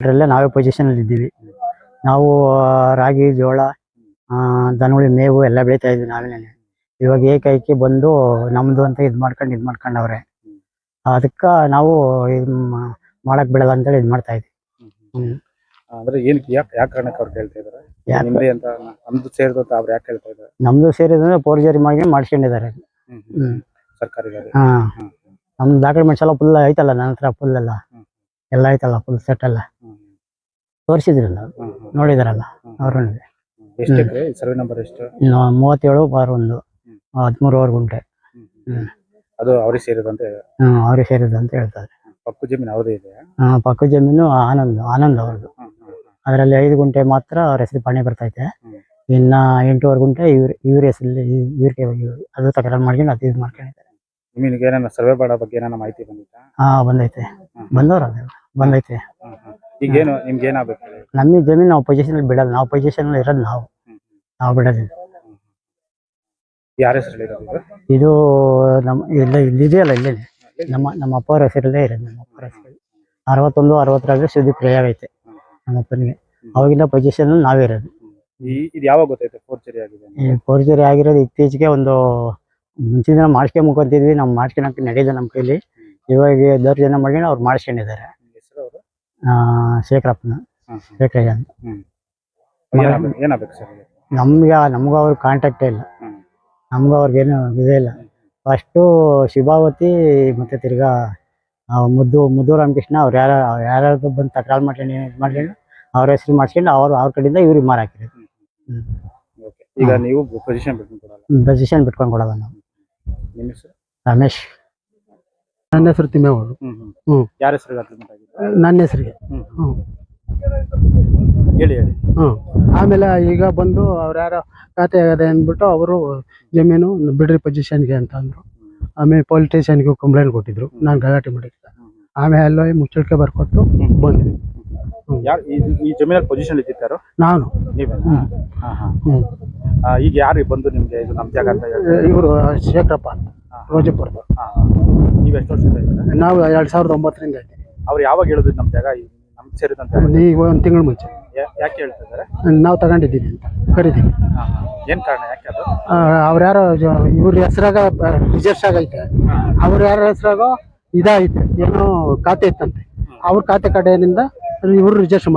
ಅದರಲ್ಲೇ ನಾವೇ ಪೊಸಿಷನಲ್ಲಿ ಇದ್ದೀವಿ. ನಾವು ರಾಗಿ ಜೋಳ ದನಗಳು ಮೇವು ಎಲ್ಲ ಬೆಳೀತಾ ಇದ್ವಿ ನಾವೇನೆ ಇವಾಗ ಏಕೈಕಿ ಬಂದು ನಮ್ದು ಅಂತ ಇದು ಮಾಡ್ಕೊಂಡು ಇದು ಮಾಡ್ಕೊಂಡವ್ರೆ. ಅದಕ್ಕೆ ನಾವು ಇದು ಮಾ- ಮಾಡಕ್ ಬಿಡಲ್ಲ ಅಂತೇಳಿ ಇದು ಮಾಡ್ತಾ ಇದ್ವಿ. ಹ್ಮ್. ಅಂದ್ರೆ ಏನಕ್ಕೆ ಯಾಕೆ ಯಾಕೆ ಕಾರಣಕ್ಕೆ ಅವ್ರು ಕೇಳ್ತಾ ಇದಾರೆ? ಯಾಕೆ? ಅಂತ ನಮ್ದು ಸೇರಿದು ಅಂತ ಅವ್ರು ಯಾಕೆ ಇದ್ದಾರೆ ಇದಾರೆ? ನಮ್ದು ಸೇರಿದ್ರೆ ಪೋರ್ಜರಿ ಮಾಡಿ ಮಾಡ್ಕೊಂಡಿದ್ದಾರೆ ಸರ್ಕಾರಿ ಹಾ. ನಮ್ದು ಡಾಕ್ಯುಮೆಂಟ್ಸ್ ಎಲ್ಲ ಫುಲ್ ಐತಲ್ಲ ನನ್ನ ಹತ್ರ ಫುಲ್ ಎಲ್ಲ. ಎಲ್ಲ ಐತಲ್ಲ ಫುಲ್ ಸೆಟ್ ಎಲ್ಲ. ತೋರಿಸಿದ್ರಲ್ಲ ನೋಡಿದಾರಲ್ಲ ಅವ್ರು ಸರ್ವೆ ನಂಬರ್ ಎಷ್ಟು? ಮೂವತ್ತೇಳು ಬಾರ್ ಒಂದು. ಹದಿಮೂರುವರೆ ಗುಂಟೆ. ಅದು ಅವ್ರಿಗೆ ಸೇರಿದಂತೆ ಹ್ಮ್ ಅವ್ರಿಗೆ ಸೇರಿದಂತ ಹೇಳ್ತಾರೆ. ಪಕ್ಕ ಜಮೀನು ಅವ್ರದ್ದು ಇದೆ ಹಾ ಪಕ್ಕದ ಜಮೀನು ಆನಂದ್ ಆನಂದ್ ಅವ್ರದ್ದು. ಅದರಲ್ಲಿ ಐದು ಗುಂಟೆ ಮಾತ್ರ ಅವ್ರ ಹೆಸರು ಪಾಣಿ ಬರ್ತೈತೆ. ಇನ್ನ ಎಂಟೂವರೆ ಗುಂಟೆ ಇವ್ರ ಇವ್ರ ಹೆಸರಲ್ಲಿ ಇವ್ರಿಗೆ ಅದು ತಕರಾರು ಮಾಡ್ಕೊಂಡು ಅದು ಇದು ಮಾಡ್ಕೊಂಡಿದ್ದಾರೆ. ನಿಮಗೆ ಏನಾರ ಸರ್ವೆ ಬಾಡ ಬಗ್ಗೆ ಏನಾರ ಮಾಹಿತಿ ಬಂದಿತ್ತಾ? ಹಾ ಬಂದೈತೆ. ಬಂದವ್ರ ಅದೆಲ್ಲ ಬಂದೈತೆ. ನಮ್ಮ ಹ್ಮ್. ಈಗೇನು ನಿಮ್ಗೆ ಏನಾಗಬೇಕು ನಮಗೆ ಜಮೀನು ನಾವು ಪೊಸಿಷನ್ ಬಿಡಲ್ಲ. ನಾವು ಪೊಸಿಷನ್ ಇರೋದು ನಾವು. ನಾವು ಬಿಡೋದಿಲ್ಲ. ಯಾರ ಇದು? ನಮ್ಮ ಇಲ್ಲ ಇಲ್ಲಿದೆಯಲ್ಲ ಇಲ್ಲೇ ನಮ್ಮ ನಮ್ಮ ಅಪ್ಪವ್ರ ಹೆಸರಲ್ಲೇ ಇರೋದು ನಮ್ಮ ಅಪ್ಪರ ಹೆಸರಲ್ಲಿ ಅರವತ್ತೊಂದು ಅರವತ್ತರಾದ್ರೆ ಸುದ್ದಿ ಪ್ರಯೋಗ ಐತೆ ನಮ್ಮ ಅಪ್ಪನಿಗೆ. ಅವಾಗಿಂದ ಪೊಸಿಷನ್ ನಾವೇ ಇರೋದು. ಪೋರ್ಚರಿ ಇದು ಯಾವಾಗ ಗೊತ್ತಾಯ್ತು ಫೋರ್ಜರಿ ಆಗಿದೆ ಫೋರ್ಜರಿ ಆಗಿರೋದು ಇತ್ತೀಚೆಗೆ ಒಂದು ಮುಂಚಿನ ದಿನ ಮುಖಾಂತಿದ್ವಿ ನಾವು ಮಾಡ್ಕೊಳಕ್ಕೆ ನಡೆಯಿಲ್ಲ ನಮ್ಮ ಕೈಲಿ. ಇವಾಗ ದೌರ್ಜನ್ಯ ಮಾಡ್ಕೊಂಡು ಅವ್ರು ಮಾಡಿಸ್ಕೊಂಡಿದ್ದಾರೆ. ಹೆಸರು ಶೇಖರಪ್ಪನ. ಶೇಖರಯ್ಯ ಅಂತ. ಏನಾಗಬೇಕು ಸರ್? ನಮ್ಗೆ ನಮಗೂ ಅವ್ರ ಕಾಂಟ್ಯಾಕ್ಟೇ ಇಲ್ಲ. ನಮಗೂ ಅವ್ರಿಗೇನು ಇದೇ ಇಲ್ಲ. ಫಸ್ಟು ಶಿಭಾವತಿ ಮತ್ತು ತಿರ್ಗಾ ಮುದ್ದು ಮುದ್ದು ರಾಮಕೃಷ್ಣ ಅವ್ರು ಯಾರು ಯಾರ್ಯಾರು ಬಂದು ತಕರಾರು ಮಾಡ್ಕೊಂಡು ಏನು ಮಾಡ್ಕೊಂಡು ಅವ್ರ ಹೆಸರು ಮಾಡ್ಸ್ಕೊಂಡು ಅವ್ರು ಅವ್ರ ಕಡೆಯಿಂದ ಇವ್ರಿಗೆ ಮಾರಾಕಿರೋದು. ಈಗ ನೀವು ಪೊಸಿಷನ್ ಬಿಟ್ಕೊಂಡು ಕೊಡಲ್ಲ. ಪೊಸಿಷನ್ ಬಿಟ್ಕೊಂಡು ಕೊಡಲ್ಲ ನಾವು. ಹೆಸರು? ರಮೇಶ್. ನನ್ನ ಹೆಸರು ತಿಮ್ಮೇವರು ಹ್ಮ್. ಯಾರ ಆಗಿದೆ ನನ್ನ ಹೆಸರಿಗೆ. ಹ್ಮ್. ಹೇಳಿ ಹೇಳಿ. ಹ್ಞೂ ಆಮೇಲೆ ಈಗ ಬಂದು ಅವ್ರು ಯಾರೋ ಖಾತೆ ಆಗದೆ ಅಂದ್ಬಿಟ್ಟು ಅವರು ಜಮೀನು ಬಿಡ್ರಿ ಪೊಸಿಷನ್ಗೆ ಅಂತ ಅಂದರು. ಆಮೇಲೆ ಪೊಲೀಸ್ ಸ್ಟೇಷನ್ಗೆ ಕಂಪ್ಲೇಂಟ್ ಕೊಟ್ಟಿದ್ರು. ನಾನು ಗಲಾಟೆ ಮಾಡಿದ್ದೆ. ಆಮೇಲೆ ಅಲ್ಲಿ ಮುಚ್ಚಳಿಕೆ ಬರ್ಕೊಟ್ಟು ಬಂದ್ವಿ. ಯಾರು ಈ ಜಮೀನಲ್ಲಿ ಪೊಸಿಷನ್ ಇದ್ದಿತ್ತಾರು ನಾನು. ನೀವೇ? ಹ್ಮ್. ಹಾ ಹಾ. ಹ್ಮ್. ಈಗ ಯಾರು ಬಂದು ನಿಮಗೆ ಇದು ನಮ್ಮ ಜಾಗ ಅಂತ ಹೇಳಿ ಇವರು ಶೇಖರಪ್ಪ ಅಂತ ನೀವು ಎಷ್ಟು ವರ್ಷದಿಂದ ಇದ್ದೀರಾ? ನಾವು ಎರಡು ಸಾವಿರದ ಒಂಬತ್ತರಿಂದ ಇದ್ದೀವಿ. ಅವ್ರು ಯಾವಾಗ ಹೇಳಿದ್ರು ನಮ್ಮ ಜಾಗ ನಮ್ಗೆ ಸೇರಿದಂತೆ ಈಗ ಒಂದು ತಿಂಗಳು ಮುಂಚೆ. ಯಾಕೆ ಹೇಳ್ತಾ ಇದ್ದಾರೆ ನಾವು ತಗೊಂಡಿದ್ದೀವಿ ಅಂತ ಖರೀದಿ ಏನು ಕಾರಣ ಯಾಕೆ ಅದು? ಅವ್ರು ಯಾರೋ ಇವ್ರ ಹೆಸರಾಗ ರಿಜಿಸ್ಟರ್ ಆಗೈತೆ ಅವ್ರ ಯಾರ ಹೆಸರಾಗ ಇದಾಗೈತೆ ಏನೋ ಖಾತೆ ಇತ್ತಂತೆ. ಅವ್ರ ಖಾತೆ ಕಡೆಯಿಂದ ಇವ್ರು ರಿಜಿಸ್ಟರ್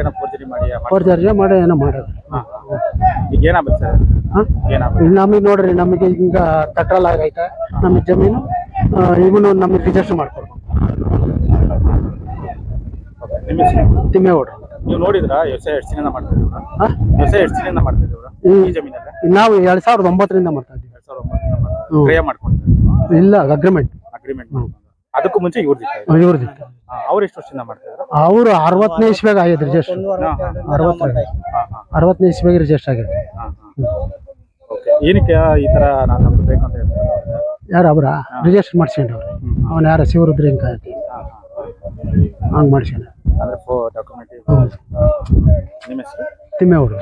ಏನೋ ಫೋರ್ಜರಿ ಮಾಡಿ ದರ್ಜೆ ಮಾಡಿ ಏನೋ ಮಾಡೋದು. ಈಗ ಏನಾಗ್ಬೇಕು ಸರ್? ಹಾಂ? ನಮಗೆ ನೋಡ್ರಿ ನಮಗೆ ಈಗ ತಕರಾಲ್ ಆಗೈತೆ. ನಮಗೆ ಜಮೀನು ಇವನು ನಮಗೆ ರಿಜಿಸ್ಟರ್ ಮಾಡ್ಕೊಡ್ಬೇಕು ನಿಮ್ಮ ಹೆಸರು ತಿಮ್ಮೇಗೌಡ್ರು. ನೀವು ನೋಡಿದ್ರಾ? ವ್ಯವಸಾಯ ಎಷ್ಟು ದಿನದಿಂದ ಮಾಡ್ತಾ ಇದ್ದೀರಾ ಹಾಂ? ವ್ಯವಸಾಯ ಎಷ್ಟು ದಿನದಿಂದ ಮಾಡ್ತಾ ಇದ್ದೀರಾ ಈ- ಈ ಜಮೀನಲ್ಲಿ? ನಾವು ಎರಡ್ ಸಾವಿರದ ಒಂಬತ್ತರಿಂದ ಮಾಡ್ತಾ ಇದ್ದೀವಿ. ಎರಡ್ ಸಾವಿರದ ಒಂಬತ್ತರಿಂದ ಮಾಡ್ತಾ ಮಾಡ್ಕೊಂಡಿದ್ದೀರಾ ಇಲ್ಲ ಅಗ್ರಿಮೆಂಟ್ ಅಗ್ರಿಮೆಂಟ್ ಅದಕ್ಕೂ ಮುಂಚೆ ಇವ್ರದ್ದು ಇವ್ರದ್ದು ಅವ್ರು ಎಷ್ಟು ವರ್ಷದಿಂದ ಮಾಡ್ತಾ ಅವರು ಅರವತ್ತನೇ ಇಸ್ಬೇಗ ಆಗಿದೆ ರಿಜಿಸ್ಟರ್ ಅರವತ್ತನೇ ಇಸ್ಬೇಗ ರಿಜಿಸ್ಟರ್ ಆಗಿದೆ ಓಕೆ ಏನಕ್ಕೆ ಈ ತರ ನಾನು ನಮ್ದು ಬೇಕು ಅಂತ ಹೇಳ್ತಾರೆ? ಯಾರು ಅವರ? ರಿಜಿಸ್ಟರ್ ಮಾಡ್ಸ್ಕೊಂಡವ್ರು. ಅವನ ಯಾರ? ಶಿವರುದ್ರಿಂಕ ಹಂಗೆ ಮಾಡ್ಸ್ಕೊಂಡ ಅಂದ್ರೆ ಫೋ ಡಾಕ್ಯುಮೆಂಟ್ ನಿಮ್ಮ ಹೆಸರು? ತಿಮ್ಮೇಗೌಡರು